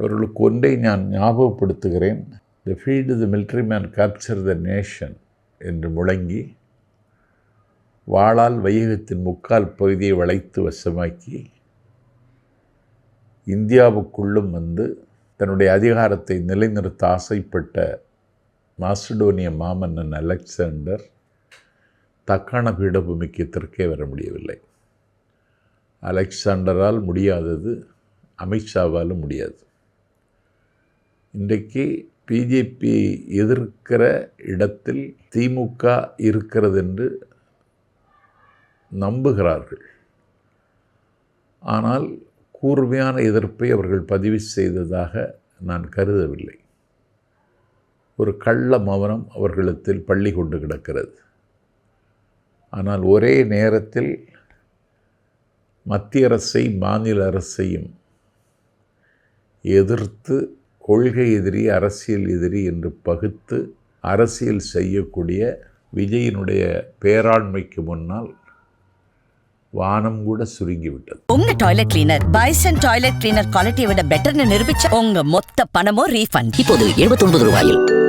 அவர்களுக்கு ஒன்றை நான் ஞாபகப்படுத்துகிறேன். The field the military man capture the nation என்று முழங்கி வாளால் வையகத்தின் முக்கால் பகுதியை வளைத்து வசமாக்கி இந்தியாவுக்குள்ளும் வந்து தன்னுடைய அதிகாரத்தை நிலைநிறுத்த ஆசைப்பட்ட மாசிடோனிய மாமன்னன் அலெக்சாண்டர் தக்கான பீடபூமிக்கு தெற்கே வர முடியவில்லை. அலெக்சாண்டரால் முடியாதது அமித்ஷாவாலும் முடியாது. இன்றைக்கு பிஜேபி எதிர்க்கிற இடத்தில் திமுக இருக்கிறது என்று நம்புகிறார்கள். ஆனால் கூர்மையான எதிர்ப்பை அவர்கள் பதிவு செய்ததாக நான் கருதவில்லை. ஒரு கள்ள மௌனம் அவர்களிடத்தில் பள்ளி கொண்டு கிடக்கிறது. ஆனால் ஒரே நேரத்தில் மத்திய அரசை மாநில அரசையும் எதிர்த்து கொள்கை எதிரி அரசியல் எதிரி என்று பகுத்து அரசியல் செய்யக்கூடிய விஜயினுடைய பேராண்மைக்கு முன்னால் வானம் கூட சுருங்கிவிட்டது. உங்க toilet cleaner Bison toilet cleaner குவாலிட்டியை விட பெட்டர்னு நிரூபிச்ச உங்க மொத்த பணமும் ரீஃபண்ட் இப்போது 79 ரூபாயில்.